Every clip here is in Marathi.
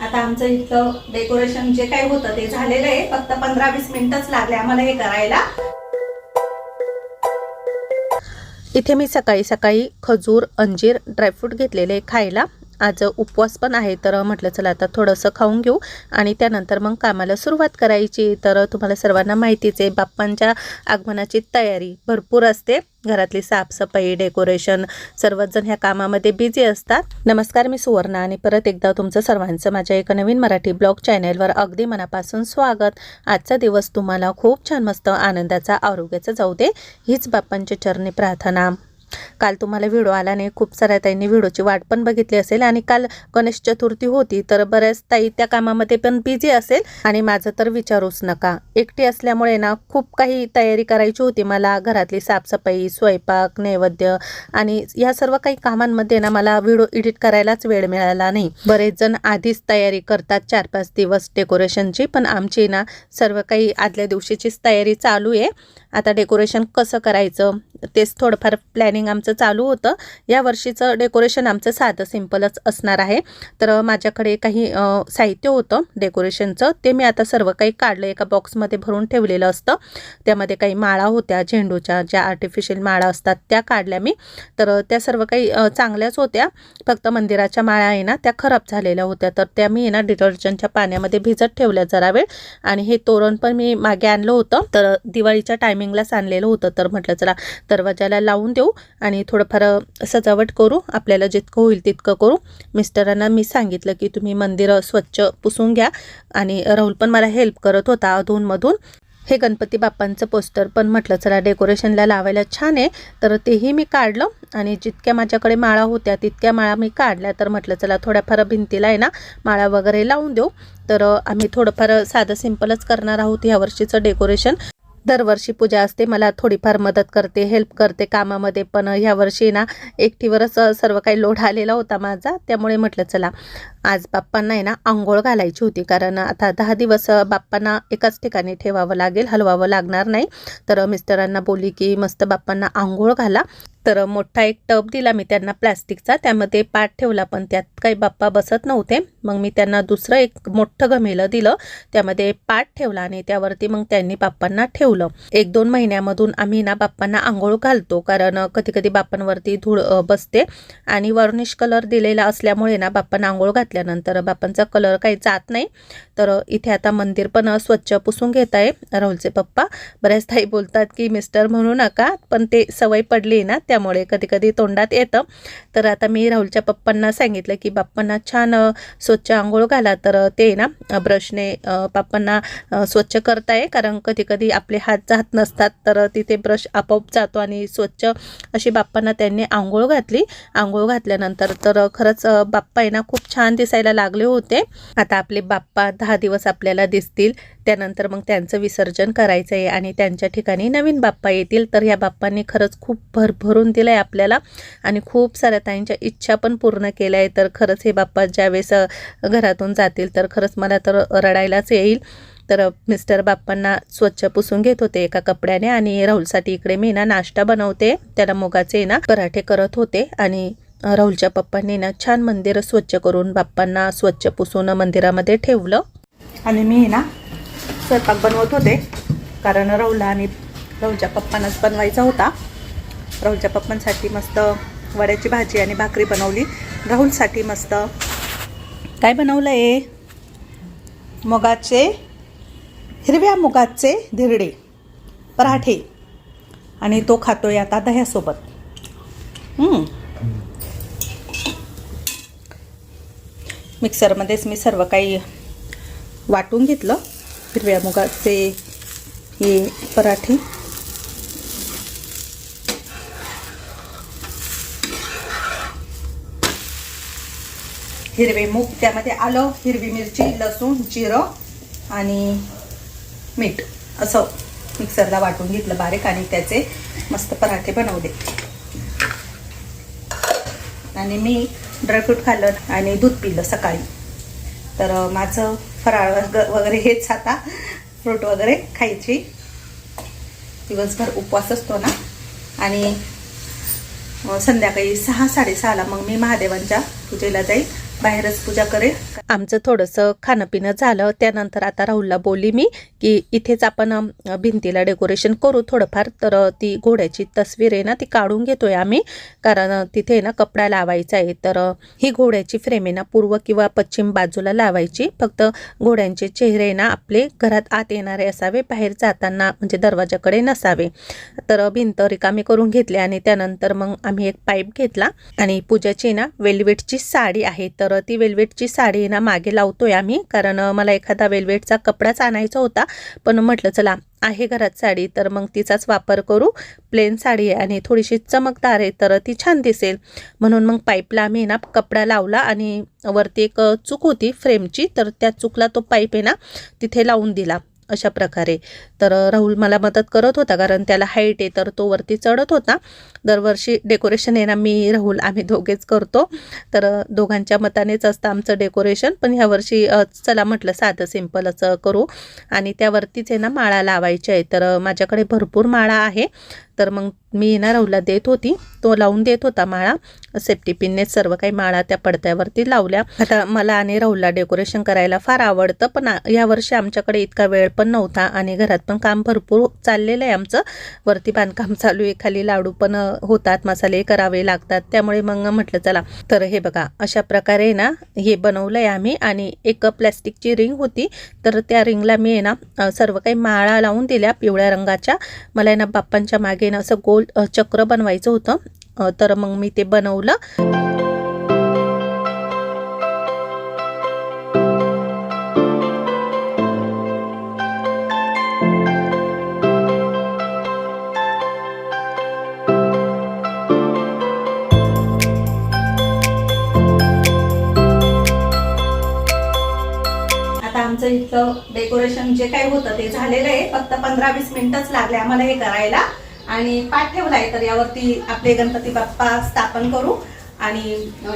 आता आमचं इथलं डेकोरेशन जे काही होतं ते झालेलं आहे. फक्त पंधरा वीस मिनिटच लागले आम्हाला हे करायला. इथे मी सकाळी सकाळी खजूर अंजीर ड्रायफ्रूट घेतलेले खायला. आज उपवास पण आहे तर म्हटलं चला आता थोडंसं खाऊन घेऊ. आणि त्यानंतर मग कामाला सुरुवात करायची. तर तुम्हाला सर्वांना माहितीच आहे बाप्पांच्या आगमनाची तयारी भरपूर असते. घरातली साफसफाई डेकोरेशन सर्वजण ह्या कामामध्ये बिझी असतात. नमस्कार मी सुवर्णा आणि परत एकदा तुमचं सर्वांचं माझ्या एका नवीन मराठी ब्लॉग चॅनेलवर अगदी मनापासून स्वागत. आजचा दिवस तुम्हाला खूप छान मस्त आनंदाचा आरोग्याचा जाऊ दे. हीच बाप्पांच्या चरणी प्रार्थना. काल तुम्हाला व्हिडिओ आला नाही खूप साऱ्या ताईंनी व्हिडिओची वाट पण बघितली असेल आणि काल गणेश चतुर्थी होती तर बऱ्याच ताई त्या कामामध्ये पण बिझी असेल. आणि माझं तर विचारूच नका. एकटी असल्यामुळे ना खूप काही तयारी करायची होती मला घरातली साफसफाई स्वयंपाक नैवेद्य आणि या सर्व काही कामांमध्ये ना मला व्हिडिओ एडिट करायलाच वेळ मिळाला नाही. बरेच जण आधीच तयारी करतात चार पाच दिवस डेकोरेशनची पण आमची ना सर्व काही आदल्या दिवशीचीच तयारी चालू आहे. आता डेकोरेशन कसं करायचं? तेच थोडंफार प्लॅनिंग आमचं चालू होतं. या वर्षीचं डेकोरेशन आमचं साधं सिम्पलच असणार आहे. तर माझ्याकडे काही साहित्य होतं डेकोरेशनचं ते मी आता सर्व काही काढलं एका बॉक्समध्ये भरून ठेवलेलं असतं. त्यामध्ये काही माळा होत्या झेंडूच्या ज्या आर्टिफिशियल माळा असतात त्या काढल्या मी. तर त्या सर्व काही चांगल्याच होत्या. फक्त मंदिराच्या माळा आहे ना त्या खराब झालेल्या होत्या. तर त्या मी आहे ना डिटर्जंटच्या पाण्यामध्ये भिजत ठेवल्या जरा वेळ. आणि हे तोरण पण मी मागे आणलं होतं. तर दिवाळीच्या टायमिंगलाच आणलेलं होतं. तर म्हटलं चला दरवाजाला लावून देऊ आणि थोडंफार सजावट करू. आपल्याला जितकं होईल तितकं करू. मिस्टरांना मी सांगितलं की तुम्ही मंदिरं स्वच्छ पुसून घ्या. आणि राहुल पण मला हेल्प करत होता अधूनमधून. हे गणपती बाप्पांचं पोस्टर पण म्हटलं चला डेकोरेशनला लावायला छान आहे. तर तेही मी काढलं. आणि जितक्या माझ्याकडे माळा होत्या तितक्या माळा मी काढल्या. तर म्हटलं चला थोड्याफार भिंतीला आहे ना माळा वगैरे लावून देऊ. तर आम्ही थोडंफार साधं सिम्पलच करणार आहोत ह्या वर्षीचं डेकोरेशन दरवर्षी पूजा असते. मला थोडीफार मदत करते हेल्प करते कामामध्ये पण ह्या वर्षी ना एकटीवरच सर्व काही लोढ आलेला होता माझा. त्यामुळे म्हटलं चला आज बाप्पांना आहे ना आंघोळ घालायची होती. कारण आता दहा दिवस बाप्पांना एकाच ठिकाणी ठेवावं लागेल हलवावं लागणार नाही. तर मिस्टरांना बोली की मस्त बाप्पांना आंघोळ घाला. तर मोठा एक टब दिला मी त्यांना प्लॅस्टिकचा. त्यामध्ये पाठ ठेवला पण त्यात काही बाप्पा बसत नव्हते. मग मी त्यांना दुसरं एक मोठं गमेलं दिलं. त्यामध्ये पाठ ठेवला आणि त्यावरती मग त्यांनी बाप्पांना ठेवलं. एक दोन महिन्यामधून आम्ही ना बाप्पांना आंघोळ घालतो कारण कधी कधी बाप्पांवरती धूळ बसते. आणि वर्निश कलर दिलेला असल्यामुळे ना बाप्पांना आंघोळ घातल्यानंतर बाप्पांचा कलर काही जात नाही. तर इथे आता मंदिर पण स्वच्छ पुसून घेत आहे राहुलचे पप्पा. बऱ्याच ताई बोलतात की मिस्टर म्हणू नका. पण ते सवय पडली ना त्या त्यामुळे कधी कधी तोंडात येतं. तर आता मी राहुलच्या पप्पांना सांगितलं की बाप्पांना छान स्वच्छ आंघोळ घाला. तर ते ना ब्रशने पप्पांना बाप्पांना स्वच्छ करताय. कारण कधी कधी आपले हात जात नसतात. तर तिथे ब्रश आपोआप जातो आणि स्वच्छ अशी बाप्पांना त्यांनी आंघोळ घातली. आंघोळ घातल्यानंतर तर खरंच बाप्पा आहे ना खूप छान दिसायला लागले होते. आता आपले बाप्पा दहा दिवस आपल्याला दिसतील. त्यानंतर मग त्यांचं विसर्जन करायचं आहे आणि त्यांच्या ठिकाणी नवीन बाप्पा येतील. तर ह्या बाप्पांनी खरंच खूप भरभरून दिलं आहे आपल्याला. आणि खूप साऱ्या ताईंच्या इच्छा पण पूर्ण केल्या आहे तर खरंच हे बाप्पा ज्यावेळेस घरातून जातील तर खरंच मला तर रडायलाच येईल. तर मिस्टर बाप्पांना स्वच्छ पुसून घेत होते एका कपड्याने आणि राहुलसाठी इकडे मी ना नाश्ता बनवते. त्याला मुगाचे ना पराठे करत होते आणि राहुलच्या पप्पांनी ना छान मंदिर स्वच्छ करून बाप्पांना स्वच्छ पुसून मंदिरामध्ये ठेवलं. आणि मी ना स्वयंपाक बनवत होते. कारण राहुलला आणि राहुलच्या पप्पांनाच बनवायचा होता. राहुलच्या पप्पांसाठी मस्त वड्याची भाजी आणि भाकरी बनवली. राहुलसाठी मस्त. काय बनवलं आहे मुगाचे हिरव्या मुगाचे धिरडे पराठे. आणि तो खातोय आता दह्यासोबत. मिक्सरमध्येच मी सर्व काही वाटून घेतलं. हिरव्या मुगाचे हे पराठे. हिरवे मूग त्यामध्ये आलं हिरवी मिरची लसूण जिरं आणि मीठ. असं मिक्सरला वाटून घेतलं बारीक आणि त्याचे मस्त पराठे बनवले आणि मी ड्रायफ्रूट खाल्लं आणि दूध पिलं सकाळी. तर माझं फराळ वगैरे हेच आता. फ्रूट वगैरे खायची. दिवसभर उपवास असतो ना. आणि संध्याकाळी सहा साडेसहाला मग मी महादेवांच्या पूजेला जाईल. बाहेरच पूजा करेल. आमचं थोडंसं खाणं पिणं झालं. त्यानंतर आता राहुलला बोलली मी की इथेच आपण भिंतीला डेकोरेशन करू थोडंफार. तर ती घोड्याची तस्वीर आहे ना ती काढून घेतोय आम्ही. कारण तिथे ना कपडा लावायचा आहे. तर ही घोड्याची फ्रेम आहे ना पूर्व किंवा पश्चिम बाजूला लावायची. फक्त घोड्यांचे चेहरे ना आपले घरात आत येणारे असावे बाहेर जाताना म्हणजे दरवाजाकडे नसावे. तर भिंत रिकामी करून घेतली आणि त्यानंतर मग आम्ही एक पाईप घेतला. आणि पूजाची ना वेल्वेटची साडी आहे. तर तर ती वेल्वेटची साडी ना मागे लावतोय आम्ही कारण मला एखादा वेल्वेटचा कपडाच आणायचा होता. पण म्हटलं चला आहे घरात साडी तर मग तिचाच वापर करू. प्लेन साडी आहे आणि थोडीशी चमकदार आहे तर ती छान दिसेल. म्हणून मग पाईपला आम्ही ना कपडा लावला आणि वरती एक चूक होती फ्रेमची तर त्या चुकला तो पाईप आहे ना तिथे लावून दिला. अशा प्रकारे. तर राहुल मला मदत करत होता कारण त्याला हाईट आहे तर तो वरती चढत होता. दरवर्षी डेकोरेशन आहे ना मी राहुल आम्ही दोघेच करतो. तर दोघांच्या मतानेच असतं आमचं डेकोरेशन पण ह्या वर्षी चला म्हटलं साधं सिंपल असं करू. आणि त्यावरतीच आहे ना माळा लावायची आहे तर माझ्याकडे भरपूर माळा आहे. तर मग मी ना राहुलला देत होती. तो लावून देत होता माळा. सेफ्टी पिनने सर्व काही माळा त्या पडद्यावरती लावल्या. आता मला आणि राहुलला डेकोरेशन करायला फार आवडतं. पण यावर्षी आमच्याकडे इतका वेळ पण नव्हता आणि घरात पण काम भरपूर चाललेलं आहे आमचं. वरती बांधकाम चालू आहे खाली लाडू पण होतात मसाले करावे लागतात. त्यामुळे मग म्हटलं चला तर हे बघा अशा प्रकारे ना हे बनवलं आहे आम्ही आणि एक प्लॅस्टिकची रिंग होती. तर त्या रिंगला मी आहे ना सर्व काही माळा लावून दिल्या पिवळ्या रंगाच्या. मला आहे ना बाप्पांच्या मागे ना असं गोल चक्र बनवायचं होतं. तर मग मी ते बनवलं. इथलं डेकोरेशन जे काही होतं ते झालेलं आहे. फक्त पंधरा वीस मिनिटच लागले आम्हाला हे करायला. आणि पाठ ठेवलाय तर यावरती आपले गणपती बाप्पा स्थापन करू. आणि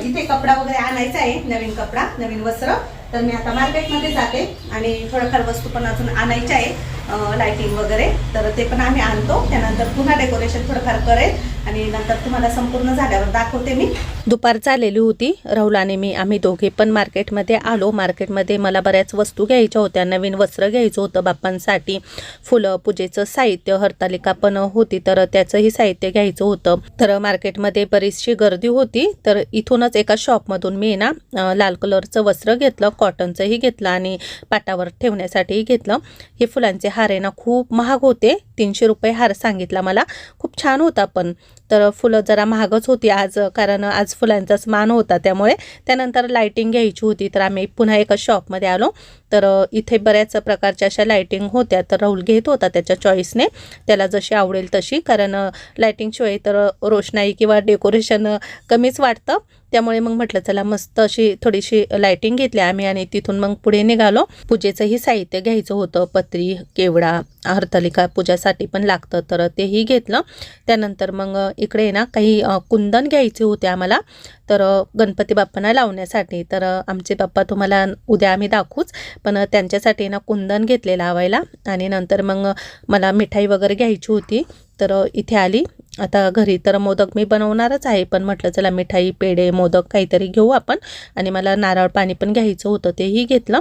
इथे कपडा वगैरे आणायचा आहे नवीन कपडा नवीन वस्त्र. तर मी आता मार्केटमध्ये जाते आणि थोडंफार वस्तू पण अजून आणायच्या आहे लायटिंग वगैरे. तर ते पण आम्ही आणतो. त्यानंतर पुन्हा डेकोरेशन थोडंफार करेल. आणि नंतर तुम्हाला संपूर्ण झाल्यावर दाखवते मी. दुपार चाललेली होती. राहुल आणि मी आम्ही दोघे पण मार्केटमध्ये आलो. मार्केटमध्ये मला बऱ्याच वस्तू घ्यायच्या होत्या. नवीन वस्त्र घ्यायचं होतं बाप्पांसाठी. फुलं पूजेचं साहित्य हरतालिका पण होती तर त्याचंही साहित्य घ्यायचं होतं. तर मार्केटमध्ये बरीचशी गर्दी होती. तर इथूनच एका शॉपमधून मी ना लाल कलरचं वस्त्र घेतलं कॉटनचंही घेतलं आणि पाटावर ठेवण्यासाठीही घेतलं. हे फुलांचे हार आहे ना खूप महाग होते. तीनशे रुपये हार सांगितला मला. खूप छान होता पण. तर फुलं जरा महागच होती आज कारण आज फुलांचाच मान होता त्यामुळे. त्यानंतर लाइटिंग घ्यायची होती तर आम्ही पुन्हा एका शॉपमध्ये आलो. तर इथे बऱ्याच प्रकारच्या अशा लाइटिंग होत्या तर राहुल घेत होता त्याच्या चॉईसने त्याला जशी आवडेल तशी कारण लाइटिंगशिवाय तर रोषणाई किंवा डेकोरेशन कमीच वाटतं. त्यामुळे मग म्हटलं चला मस्त अशी थोडीशी लायटिंग घेतली आम्ही आणि तिथून मग पुढे निघालो. पूजेचंही साहित्य घ्यायचं होतं पत्री केवडा हरतालिका पूजासाठी पण लागतं तर तेही घेतलं. त्यानंतर मग इकडे ना काही कुंदन घ्यायचे होते आम्हाला. तर गणपती बाप्पांना लावण्यासाठी. तर आमचे बाप्पा तुम्हाला उद्या आम्ही दाखवूच पण त्यांच्यासाठी ना कुंदन घेतले लावायला. आणि नंतर मग मला मिठाई वगैरे घ्यायची होती. तर इथे आली. आता घरी तर मोदक मी बनवणारच आहे पण म्हटलं चला मिठाई पेढे मोदक काहीतरी घेऊ आपण. आणि मला नारळ पाणी पण घ्यायचं होतं तेही घेतलं.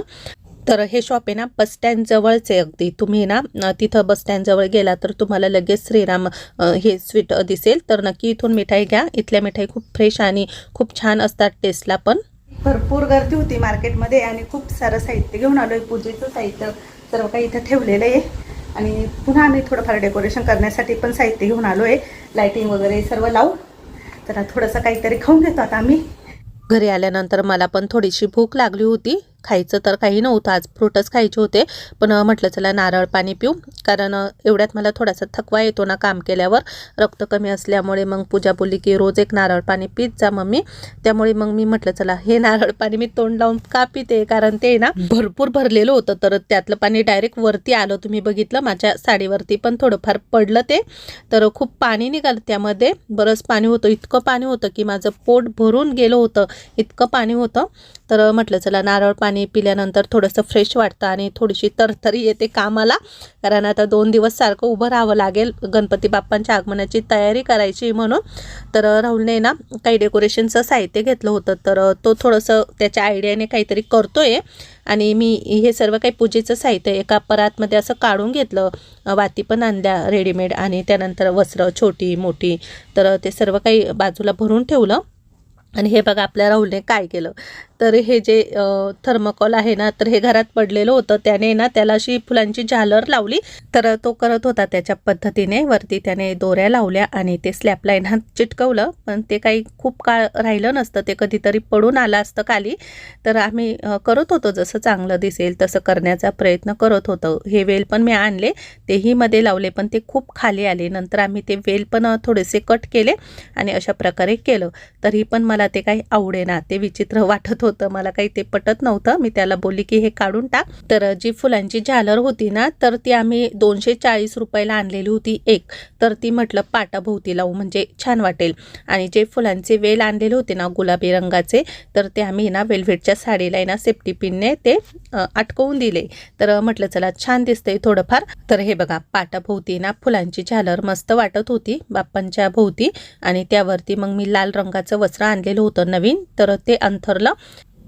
तर हे शॉप आहे ना बस स्टँडजवळचे आहे अगदी. तुम्ही ना तिथं बस गेला तर तुम्हाला लगेच श्रीराम हे स्वीट दिसेल. तर नक्की इथून मिठाई घ्या. इथल्या मिठाई खूप फ्रेश आणि खूप छान असतात टेस्टला पण. भरपूर गर्दी होती मार्केटमध्ये आणि खूप सारं साहित्य घेऊन आलो आहे पूजेचं साहित्य सर्व काही इथं ठेवलेलं आहे. आणि पुन्हा आम्ही थोडंफार डेकोरेशन करण्यासाठी पण साहित्य घेऊन आलो आहे लायटिंग वगैरे सर्व लावून. तर थोडंसं काहीतरी खाऊन घेतो आता आम्ही. घरी आल्यानंतर मला पण थोडीशी भूक लागली होती. खायचं तर काही नव्हतं आज फ्रूटच खायचे होते. पण म्हटलं चला नारळ पाणी पिऊ. कारण एवढ्यात मला थोडासा थकवा येतो ना काम केल्यावर. रक्त कमी असल्यामुळे मग पूजा बोलली की रोज एक नारळ पाणी पीत जा मम्मी. त्यामुळे मग मी म्हटलं चला हे नारळ पाणी मी तोंड लावून का पिते? कारण ते ना भरपूर भरलेलं होतं. तर त्यातलं पाणी डायरेक्ट वरती आलं. तुम्ही बघितलं माझ्या साडीवरती पण थोडंफार पडलं ते. तर खूप पाणी निघालं त्यामध्ये. बरंच पाणी होतं. इतकं पाणी होतं की माझं पोट भरून गेलं होतं. इतकं पाणी होतं. तर म्हटलं चला नारळ पाणी पिल्यानंतर थोडंसं फ्रेश वाटतं आणि थोडीशी तरतरी येते कामाला. कारण आता दोन दिवस सारखं उभं राहावं लागेल गणपती बाप्पांच्या आगमनाची तयारी करायची म्हणून. तर राहुलने ना काही डेकोरेशनचं साहित्य घेतलं होतं. तर तो थोडंसं त्याच्या आयडियाने काहीतरी करतोय आणि मी हे सर्व काही पूजेचं साहित्य एका परातमध्ये असं काढून घेतलं. वाती पण आणल्या रेडीमेड आणि त्यानंतर वस्त्र छोटी मोठी. तर ते सर्व काही बाजूला भरून ठेवलं. आणि हे बघा आपल्या राहुलने काय केलं. तर हे जे थर्मकॉल आहे ना तर हे घरात पडलेलं होतं. त्याने ना त्याला अशी फुलांची झालर लावली. तर तो करत होता त्याच्या पद्धतीने. वरती त्याने दोऱ्या लावल्या आणि ते स्लॅबला ना चिटकवलं. पण ते काही खूप काळ राहिलं नसतं. ते कधीतरी पडून आलं असतं खाली. तर आम्ही करत होतो जसं चांगलं दिसेल तसं करण्याचा प्रयत्न करत होतो. हे वेल पण मी आणले. तेही मध्ये लावले पण ते खूप खाली आले. नंतर आम्ही ते वेल पण थोडेसे कट केले आणि अशा प्रकारे केलं. तरी पण मला ते काही आवडेना ते विचित्र वाटत होतं. मला काही ते पटत नव्हतं. मी त्याला बोलली की हे काढून टाक. तर जी फुलांची झालर होती ना तर ती आम्ही दोनशे चाळीस रुपयाला आणलेली होती एक. तर ती म्हटलं पाटाभोवती लावू म्हणजे छान वाटेल. आणि जे फुलांचे वेल आणलेले होते ना गुलाबी रंगाचे तर ते आम्ही ना वेल्व्हेटच्या साडीला आहे ना सेफ्टी पिनने ते अटकवून दिले. तर म्हटलं चला छान दिसतंय थोडंफार. तर हे बघा पाटाभोवती ना फुलांची झालर मस्त वाटत होती बाप्पांच्या भोवती. आणि त्यावरती मग मी लाल रंगाचं वस्त्र आणलेलं होतं नवीन. तर ते अंथरलं.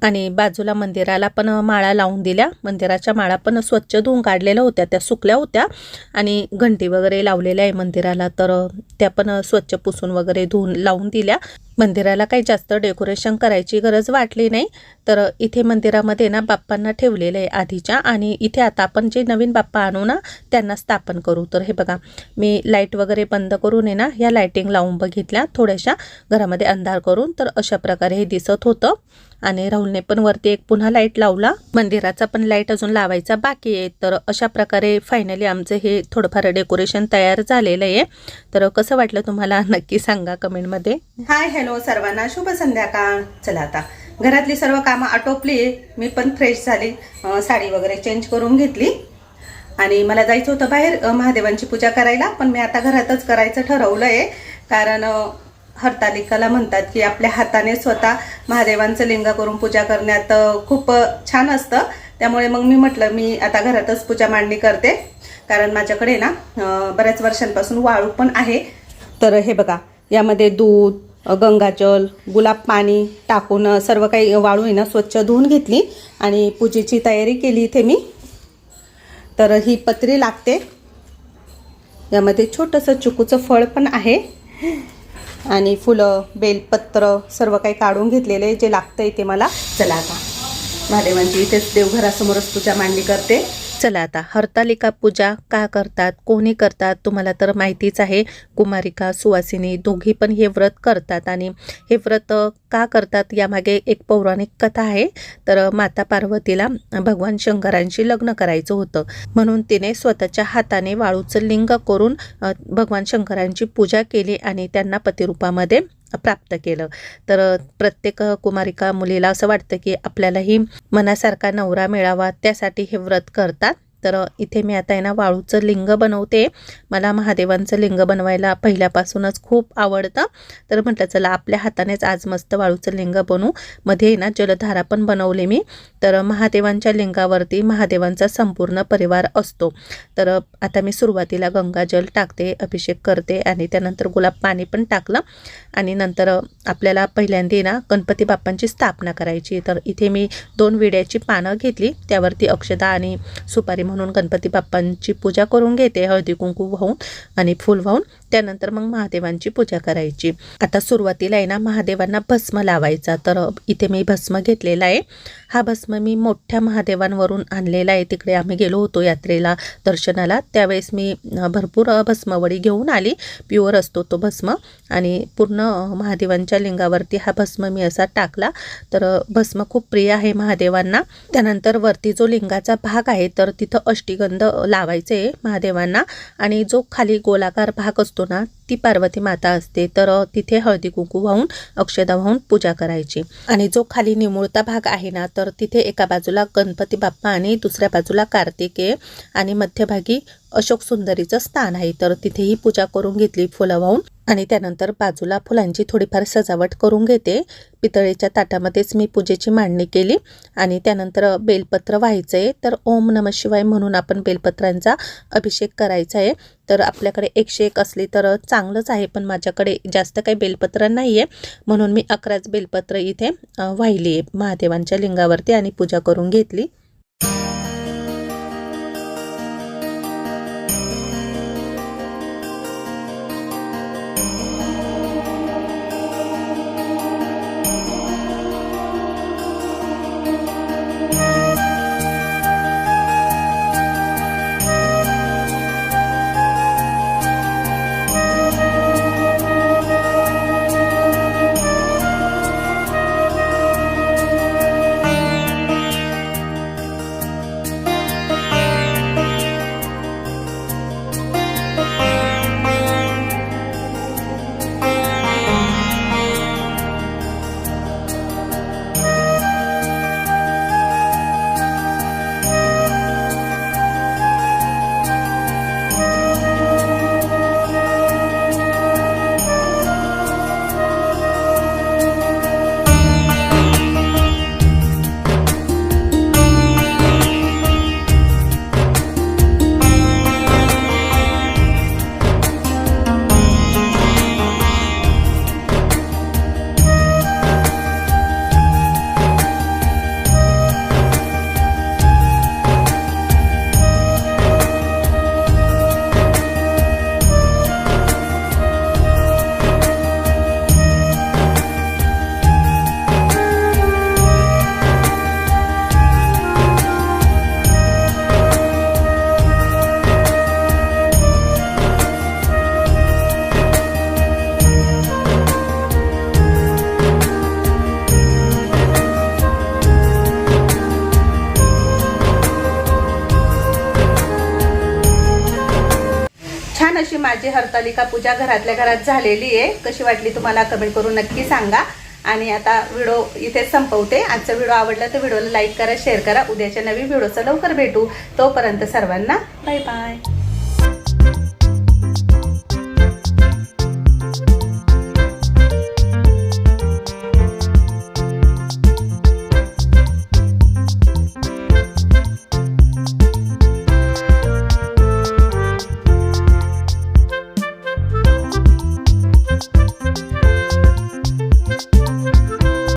आणि बाजूला मंदिराला पण माळा लावून दिल्या. मंदिराच्या माळा पण स्वच्छ धुवून काढलेल्या होत्या. त्या सुकल्या होत्या आणि घंटी वगैरे लावलेल्या आहे मंदिराला. तर त्या पण स्वच्छ पुसून वगैरे धुवून लावून दिल्या. मंदिराला काही जास्त डेकोरेशन करायची गरज वाटली नाही. तर इथे मंदिरामध्ये ना बाप्पांना ठेवलेलं आहे आधीच्या आणि इथे आता आपण जे नवीन बाप्पा आणू ना त्यांना स्थापन करू. तर हे बघा मी लाइट वगैरे बंद करून आहे ना ह्या लाईटिंग लावून बघितल्या. थोड्याशा घरामध्ये अंधार करून तर अशा प्रकारे हे दिसत होतं. आणि राहुलने पण वरती एक पुन्हा लाइट लावला. मंदिराचा पण लाइट अजून लावायचा बाकी आहे. तर अशा प्रकारे फायनली आमचं हे थोडंफार डेकोरेशन तयार झालेलं आहे. तर कसं वाटलं तुम्हाला? नक्की सांगा कमेंटमध्ये हाय हॅलो सर्वांना. शुभ संध्याकाळ. चला आता. घरातली सर्व कामं आटोपली. मी पण फ्रेश झाली. साडी वगैरे चेंज करून घेतली. आणि मला जायचं होतं बाहेर महादेवांची पूजा करायला. पण मी आता घरातच करायचं ठरवलं आहे कारण हरतालिकाला म्हणतात की आपल्या हाताने स्वतः महादेवांचं लिंग करून पूजा करण्यात खूप छान असतं. त्यामुळे मग मी म्हटलं मी आता घरातच पूजा मांडणी करते. कारण माझ्याकडे ना बऱ्याच वर्षांपासून वाळू पण आहे. तर हे बघा यामध्ये दूध गंगाजल गुलाब पाणी टाकून सर्व काही वाळू आहे ना स्वच्छ धुवून घेतली. आणि पूजेची तयारी केली इथे मी. तर ही पत्री लागते. यामध्ये छोटंसं चुकूचं फळ पण आहे. आणि फुलं बेलपत्र सर्व काही काढून घेतलेले जे लागतं आहे ते मला. चला आता. महादेवांची इथेच देवघरासमोरच पूजा मांडणी करते चला आता हरतालिका पूजा का करतात कोणी करतात तुम्हाला तर माहितीच आहे. कुमारिका सुवासिनी दोघी पण हे व्रत करतात आणि हे व्रत का करतात यामागे एक पौराणिक कथा आहे. तर माता पार्वतीला भगवान शंकरांशी लग्न करायचं होतं. म्हणून तिने स्वतःच्या हाताने वाळूचं लिंग करून भगवान शंकरांची पूजा केली आणि त्यांना पतिरूपामध्ये प्राप्त केलं. तर प्रत्येक कुमारिका मुलीला असं वाटतं की आपल्यालाही मनासारखा नवरा मिळावा त्यासाठी हे व्रत करतात. तर इथे मी आता आहे ना वाळूचं लिंग बनवते. मला महादेवांचं लिंग बनवायला पहिल्यापासूनच खूप आवडतं. तर म्हटलं चला आपल्या हातानेच आज मस्त वाळूचं लिंग बनवू. मध्ये आहे ना जलधारा पण बनवले मी. तर महादेवांच्या लिंगावरती महादेवांचा संपूर्ण परिवार असतो. तर आता मी सुरुवातीला गंगाजल टाकते अभिषेक करते आणि त्यानंतर गुलाब पाणी पण टाकलं. आणि नंतर आपल्याला पहिल्यांदा ना गणपती बाप्पांची स्थापना करायची. तर इथे मी दोन विड्याची पानं घेतली. त्यावरती अक्षदा आणि सुपारी म्हणून गणपती बाप्पांची पूजा करून घेते हळदी कुंकू वाहून आणि फूल वाहून. त्यानंतर मग महादेवांची पूजा करायची. आता सुरुवातीला आहे ना महादेवांना भस्म लावायचा. तर इथे मी भस्म घेतलेला आहे. हा भस्म मी मोठ्या महादेवांवरून आणलेला आहे. तिकडे आम्ही गेलो होतो यात्रेला दर्शनाला. त्यावेळेस मी भरपूर भस्मवडी घेऊन आली. प्युअर असतो तो भस्म. आणि पूर्ण महादेवांच्या लिंगावरती हा भस्म मी असा टाकला. तर भस्म खूप प्रिय आहे महादेवांना. त्यानंतर वरती जो लिंगाचा भाग आहे तर तिथं अष्टीगंध लावायचे आहे महादेवांना. आणि जो खाली गोलाकार भाग असतो ना ती पार्वती माता असते तर तिथे हळदी कुंकू वाहून अक्षदा वाहून पूजा करायची. आणि जो खाली निमुळता भाग आहे ना तर तिथे एका बाजूला गणपती बाप्पा आणि दुसऱ्या बाजूला कार्तिकेय आणि मध्यभागी अशोक सुंदरीचं स्थान आहे. तर तिथेही पूजा करून घेतली फुलं वाहून आणि त्यानंतर बाजूला फुलांची थोडीफार सजावट करून घेते. पितळेच्या ताटामध्येच मी पूजेची मांडणी केली आणि त्यानंतर बेलपत्र व्हायचं आहे तर ओम नम शिवाय म्हणून आपण बेलपत्रांचा अभिषेक करायचा आहे. तर आपल्याकडे एकशे एक असली तर चांगलंच आहे पण माझ्याकडे जास्त काही बेलपत्र नाही आहे म्हणून मी अकराच बेलपत्र इथे वाहिली आहे महादेवांच्या लिंगावरती आणि पूजा करून घेतली. हरतालिका पूजा घरातल्या घरात झालेली आहे. कशी वाटली तुम्हाला कमेंट करून नक्की सांगा. आणि आता व्हिडिओ इथे संपवते. आजचा व्हिडिओ आवडला तर व्हिडिओला लाईक करा शेअर करा. उद्याच्या नवीन व्हिडिओचं लवकर भेटू. तोपर्यंत सर्वांना बाय बाय.